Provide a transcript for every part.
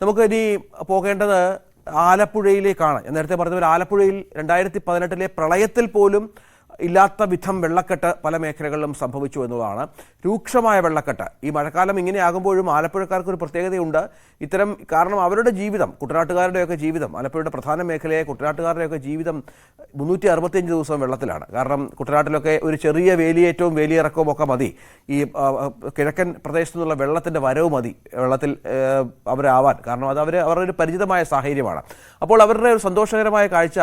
നമുക്ക് ഇനി പോകേണ്ടത് ആലപ്പുഴയിലേക്കാണ്. ഞാൻ നേരത്തെ പറഞ്ഞ പോലെ ആലപ്പുഴയിൽ രണ്ടായിരത്തി പതിനെട്ടിലെ പ്രളയത്തിൽ പോലും ഇല്ലാത്ത വിധം വെള്ളക്കെട്ട് പല മേഖലകളിലും സംഭവിച്ചു എന്നതാണ് രൂക്ഷമായ വെള്ളക്കെട്ട്. ഈ മഴക്കാലം ഇങ്ങനെയാകുമ്പോഴും ആലപ്പുഴക്കാർക്ക് ഒരു പ്രത്യേകതയുണ്ട്. ഇത്തരം കാരണം അവരുടെ ജീവിതം കുട്ടനാട്ടുകാരുടെയൊക്കെ ജീവിതം ആലപ്പുഴയുടെ പ്രധാന മേഖലയെ കുട്ടനാട്ടുകാരുടെയൊക്കെ ജീവിതം മുന്നൂറ്റി അറുപത്തിയഞ്ച് ദിവസം വെള്ളത്തിലാണ്. കാരണം കുട്ടനാട്ടിലൊക്കെ ഒരു ചെറിയ വേലിയേറ്റവും വേലിയിറക്കവും ഒക്കെ മതി. ഈ കിഴക്കൻ പ്രദേശത്തു നിന്നുള്ള വെള്ളത്തിന്റെ വരവ് മതി വെള്ളത്തിൽ അവരാവാൻ. കാരണം അത് അവർ അവരുടെ ഒരു പരിചിതമായ സാഹചര്യമാണ്. അപ്പോൾ അവരുടെ ഒരു സന്തോഷകരമായ കാഴ്ച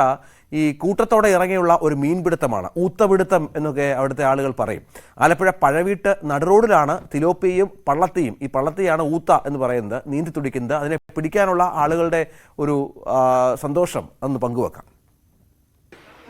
ഈ കൂട്ടത്തോടെ ഇറങ്ങിയുള്ള ഒരു മീൻപിടുത്തമാണ് ഊത്തപിടുത്തം എന്നൊക്കെ അവിടുത്തെ ആളുകൾ പറയും. ആലപ്പുഴ പഴവീട്ട് നടുറോഡിലാണ് തിലോപ്പിയും പള്ളത്തിയും. ഈ പള്ളത്തിയാണ് ഊത്ത എന്ന് പറയുന്നത് നീന്തി തുടിക്കുന്നത്. അതിനെ പിടിക്കാനുള്ള ആളുകളുടെ ഒരു സന്തോഷം അന്ന് പങ്കുവെക്കാം.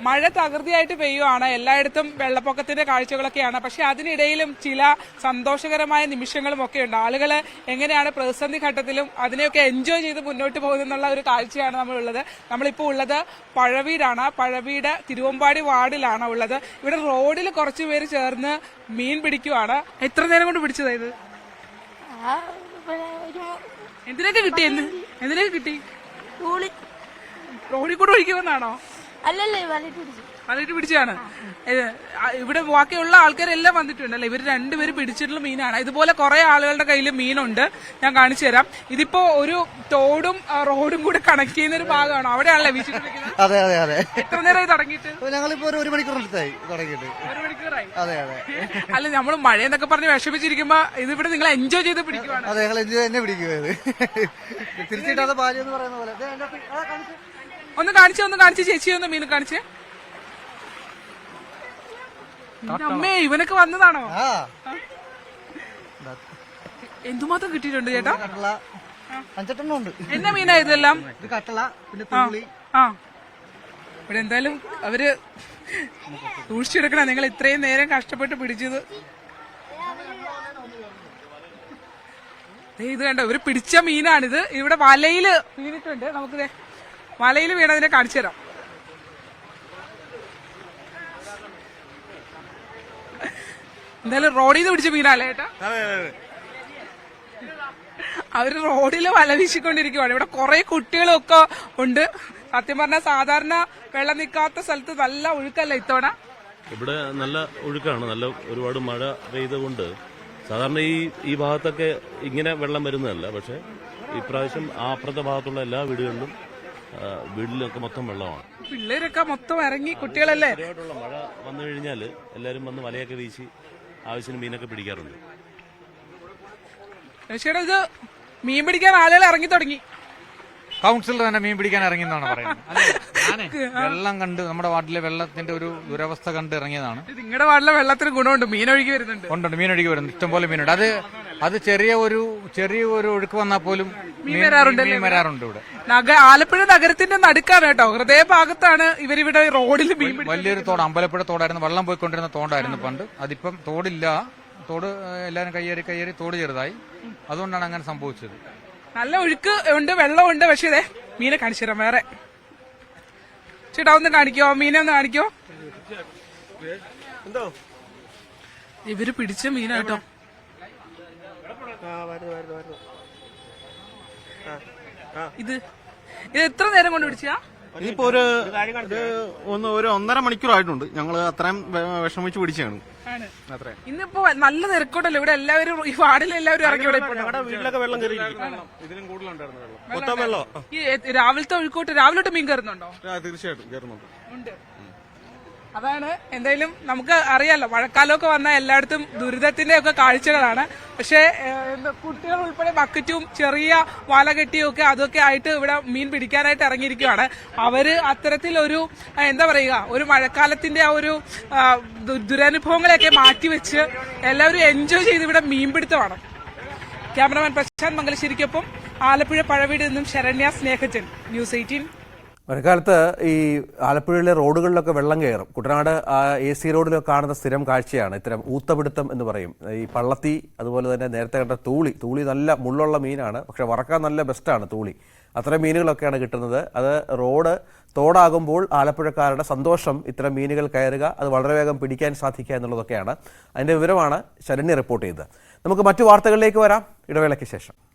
മഴ തകൃതിയായിട്ട് പെയ്യുവാണ്. എല്ലായിടത്തും വെള്ളപ്പൊക്കത്തിന്റെ കാഴ്ചകളൊക്കെയാണ്. പക്ഷെ അതിനിടയിലും ചില സന്തോഷകരമായ നിമിഷങ്ങളും ഒക്കെ ഉണ്ട് ആളുകൾ എങ്ങനെയാണ് പ്രതിസന്ധി ഘട്ടത്തിലും അതിനെയൊക്കെ എൻജോയ് ചെയ്ത് മുന്നോട്ട് പോകുന്നുള്ള ഒരു കാഴ്ചയാണ് നമ്മളുള്ളത്. നമ്മളിപ്പോൾ ഉള്ളത് പഴവീടാണ്. പഴവീട് തിരുവമ്പാടി വാർഡിലാണ് ഉള്ളത്. ഇവിടെ റോഡിൽ കുറച്ചു പേര് ചേർന്ന് മീൻ പിടിക്കുവാണ്. എത്ര നേരം കൊണ്ട് പിടിച്ചതായത് എന്തിനൊക്കെ കിട്ടി എന്തിനൊക്കെ കിട്ടി? റോഡിൽ കൂടെ ഒഴിക്കുമെന്നാണോ? അല്ലല്ലേ വലിയിട്ട് പിടിച്ചു. വലയിട്ട് പിടിച്ചാണ്. ഇവിടെ ബാക്കിയുള്ള ആൾക്കാരെല്ലാം വന്നിട്ടുണ്ടല്ലേ? ഇവർ രണ്ടുപേരും പിടിച്ചിട്ടുള്ള മീനാണ്. ഇതുപോലെ കുറെ ആളുകളുടെ കയ്യിൽ മീനുണ്ട്. ഞാൻ കാണിച്ചു തരാം. ഇതിപ്പോ ഒരു തോടും റോഡും കൂടെ കണക്ട് ചെയ്യുന്ന ഒരു ഭാഗമാണ്? അവിടെയാണല്ലേ വീശിട്ടിരിക്കുന്നത് അതെ അതെ അതെ. എത്ര നേരമായി തുടങ്ങിയിട്ട്? ഞങ്ങളിപ്പോ ഒരു തുടങ്ങിയിട്ട്. ഒരു മണിക്കൂറായി? അതെ അതെ. അല്ല നമ്മൾ മഴയെന്നൊക്കെ പറഞ്ഞ് വിഷമിച്ചിരിക്കുമ്പോ ഇതിവിടെ നിങ്ങൾ എൻജോയ് ചെയ്ത് പിടിക്കുവാണ്. അതെ ഞങ്ങൾ എൻജോയ് തന്നെ പിടിക്കുന്നത് തിരിച്ചിട്ടാതെ ഭാര്യ എന്ന് പറയുന്ന പോലെ. ഒന്ന് കാണിച്ചേ ഒന്ന് കാണിച്ച് ചേച്ചി ഒന്ന് മീൻ കാണിച്ചേ. അമ്മേ ഇവനൊക്കെ വന്നതാണോ? എന്തുമാത്രം കിട്ടിയിട്ടുണ്ട് ചേട്ടാ? കട്ടള. അഞ്ചെട്ടെണ്ണം ഉണ്ട്. എന്നാ മീനാ ഇതെല്ലാം? ഇത് കട്ടള പിന്നെ തുള്ളി. ആ. ഇവിടെ എന്തായാലും അവർ സൂക്ഷിച്ചെടുക്കണം നിങ്ങൾ ഇത്രയും നേരം കഷ്ടപ്പെട്ട് പിടിച്ചത്. ഇത് കണ്ടോ? ഇവർ പിടിച്ച മീനാണിത്. ഇവിടെ വലയിൽ മീനിട്ടുണ്ട്. നമുക്ക് ദേ വലയിൽ വീണതിനെ കാണിച്ചു തരാം. എന്തായാലും റോഡിൽ നിന്ന് പിടിച്ച വീണാലേ ഏട്ടാ? അവർ റോഡിൽ വല വീശിക്കൊണ്ടിരിക്കുവാണ്. ഇവിടെ കുറെ കുട്ടികളൊക്കെ ഉണ്ട്. സത്യം പറഞ്ഞാൽ സാധാരണ വെള്ളം നിൽക്കാത്ത സ്ഥലത്ത് നല്ല ഒഴുക്കല്ല ഇത്തവണ? ഇവിടെ നല്ല ഒഴുക്കാണ്. നല്ല ഒരുപാട് മഴ പെയ്തുകൊണ്ട് സാധാരണ ഈ ഈ ഭാഗത്തൊക്കെ ഇങ്ങനെ വെള്ളം വരുന്നതല്ല. പക്ഷെ ഇപ്രാവശ്യം ആ അപ്പുറത്തെ ഭാഗത്തുള്ള എല്ലാ വീടുകളിലും ആ, വീട്ടിലൊക്കെ മൊത്തം വെള്ളമാണ്. പിള്ളേരൊക്കെ മൊത്തം ഇറങ്ങി കുട്ടികളല്ലേ? മഴ വന്നു കഴിഞ്ഞാൽ എല്ലാവരും വന്ന് വലയൊക്കെ വീശി ആവശ്യത്തിന് മീനൊക്കെ പിടിക്കാറുണ്ട്. ചേട്ടാ ഇത് മീൻ പിടിക്കാൻ ആളുകൾ ഇറങ്ങി തുടങ്ങി. കൗൺസിലർ തന്നെ മീൻ പിടിക്കാൻ ഇറങ്ങിയെന്നാണ് പറയുന്നത്. അല്ലേ? ഞാനേ വെള്ളം കണ്ട് നമ്മുടെ വാർഡിലെ വെള്ളത്തിന്റെ ഒരു ദുരവസ്ഥ കണ്ട് ഇറങ്ങിയതാണ്. നിങ്ങളുടെ വാർഡിലെ വെള്ളത്തിന് ഗുണമുണ്ട്. മീൻ ഒഴുകി വരുന്നുണ്ട്. കൊണ്ടുണ്ട് മീനൊഴുകി ഒഴുകി വരുന്നു ഇഷ്ടംപോലെ മീനുണ്ട്. അത് അത് ചെറിയ ഒരു ചെറിയ ഒരു ഒഴുക്ക് വന്നാൽ പോലും മീൻ വരാറുണ്ടല്ലേ മീൻ വരാറുണ്ട് ഇവിടെ. നഗ ആലപ്പുഴ നഗരത്തിന്റെ നടുക്കാണ് കേട്ടോ. ഹൃദയഭാഗത്താണ് ഇവരിവിടെ റോഡിൽ മീൻ പിടി- വലിയൊരു തോട് അമ്പലപ്പുഴ തോടായിരുന്നു. വെള്ളം പോയിക്കൊണ്ടിരുന്ന തോടായിരുന്നു പണ്ട്. അതിപ്പം തോടില്ല. തോട് എല്ലാവരും കയ്യേറി കയ്യേറി തോട് ചെറുതായി. അതുകൊണ്ടാണ് അങ്ങനെ സംഭവിച്ചത്. നല്ല ഒഴുക്ക് ഉണ്ട് വെള്ളമുണ്ട് പക്ഷേ ഇതേ മീനെ കാണിച്ചു തരാം വേറെ. ചേട്ടാ ഒന്ന് കാണിക്കോ? മീനെ ഒന്ന് കാണിക്കോ? ഇവർ പിടിച്ച മീനാട്ടോ ഇത് ഇത് എത്ര നേരം കൊണ്ട് പിടിച്ചാ? ഇതിപ്പോ ഒരു ഒന്ന് ഒരു ഒന്നര മണിക്കൂറായിട്ടുണ്ട് ഞങ്ങൾ അത്രയും വെ- വിഷമിച്ച് പിടിച്ചാണ്. ആണ്. ഇന്നിപ്പോ നല്ല തിരക്കോട്ടല്ലോ? ഇവിടെ എല്ലാവരും ഈ വാർഡിൽ എല്ലാവരും ഇറങ്ങി ഇവിടെ ഇപ്പോ- ഞങ്ങളുടെ വീട്ടിലൊക്കെ വെള്ളം കയറി ഇതിലും കൂടുതലുണ്ടായിരുന്നു വെള്ളം. മൊത്തം വെള്ളം? ഈ രാവിലത്തെ ഒഴുക്കോട്ട് രാവിലെ തൊട്ട് മീൻ കയറുന്നുണ്ടോ? ആ, തീർച്ചയായിട്ടും കയറുന്നുണ്ട്. ഉണ്ട്. അതാണ് എന്തായാലും നമുക്ക് അറിയാലോ മഴക്കാലമൊക്കെ വന്ന എല്ലായിടത്തും ദുരിതത്തിന്റെ ഒക്കെ കാഴ്ചകളാണ്. പക്ഷേ കുട്ടികൾ ഉൾപ്പെടെ ബക്കറ്റും ചെറിയ വല കെട്ടിയും ഒക്കെ അതൊക്കെ ആയിട്ട് ഇവിടെ മീൻ പിടിക്കാനായിട്ട് ഇറങ്ങിയിരിക്കുകയാണ് അവർ അത്തരത്തിലൊരു എന്താ പറയുക ഒരു മഴക്കാലത്തിന്റെ ആ ഒരു ദുരനുഭവങ്ങളെയൊക്കെ മാറ്റിവെച്ച് എല്ലാവരും എൻജോയ് ചെയ്ത് ഇവിടെ മീൻ പിടുത്തമാണ്. ക്യാമറമാൻ പ്രശാന്ത് മംഗലശ്ശേരിക്കൊപ്പം ആലപ്പുഴ പഴവീട് നിന്നും ശരണ്യ സ്നേഹജൻ ന്യൂസ് എയ്റ്റീൻ. മഴക്കാലത്ത് ഈ ആലപ്പുഴയിലെ റോഡുകളിലൊക്കെ വെള്ളം കയറും. കുട്ടനാട് എ സി റോഡിലൊക്കെ കാണുന്ന സ്ഥിരം കാഴ്ചയാണ്. ഇത്തരം ഊത്തപിടുത്തം എന്ന് പറയും. ഈ പള്ളത്തി അതുപോലെ തന്നെ നേരത്തെ കണ്ട തൂളി. തൂളി നല്ല മുള്ളുള്ള മീനാണ്. പക്ഷെ വറക്കാൻ നല്ല ബെസ്റ്റാണ് തൂളി. അത്തരം മീനുകളൊക്കെയാണ് കിട്ടുന്നത്. അത് റോഡ് തോടാകുമ്പോൾ ആലപ്പുഴക്കാരുടെ സന്തോഷം ഇത്തരം മീനുകൾ കയറുക അത് വളരെ വേഗം പിടിക്കാൻ സാധിക്കുക എന്നുള്ളതൊക്കെയാണ്. അതിന്റെ വിവരമാണ് ശരണ്യ റിപ്പോർട്ട് ചെയ്തത്. നമുക്ക് മറ്റു വാർത്തകളിലേക്ക് വരാം. ഇടവേളയ്ക്ക് ശേഷം.